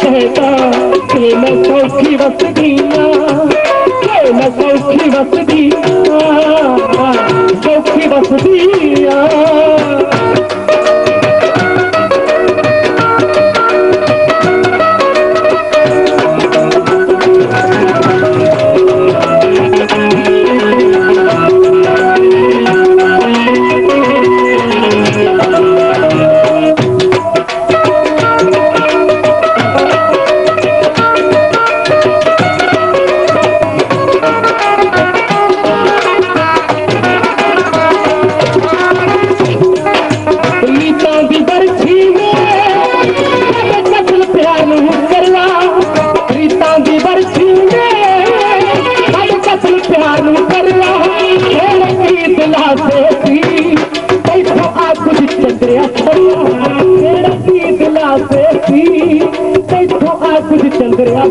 कहता प्रेम सौखी वसदिया प्रेम सौखी वसदिया सौखी वसदिया دلي آ ڪجهه چندرا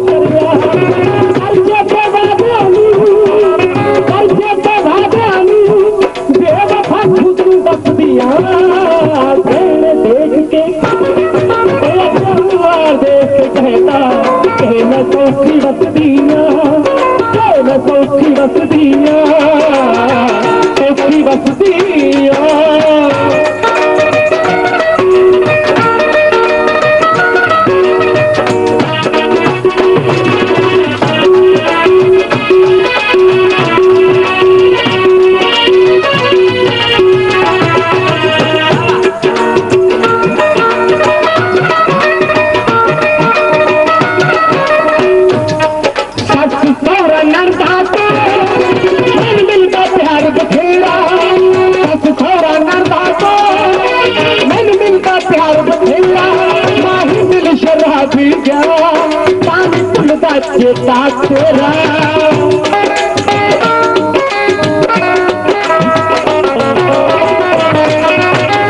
ਭੁੱਲਦਾ ਚੇਤਾ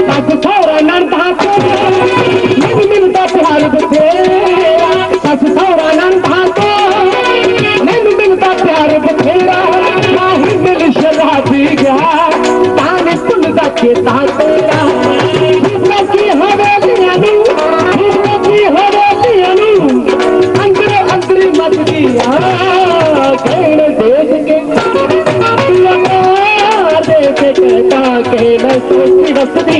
ਸੱਸ ਸਹੁਰਾ ਨਰਦਾ ਤੇ ਮਿਲ ਮਿਲਦਾ ਪਿਆਰ ਬਥੇਰਾ ਸੱਸ ਸਹੁਰਾ ਨਰਦਾ ਤੇ ਮੈਨੂੰ ਮਿਲਦਾ ਪਿਆਰ ਬਥੇਰਾ, ਮਾਹੀ ਦਿਲ ਸ਼ਰਾਬੀ ਗਿਆ, ਤਾਂ ਨੀ ਭੁੱਲਦਾ ਚੇਤਾ ਤੇਰਾ కటాకేల సృష్టి వసతి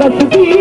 வசதி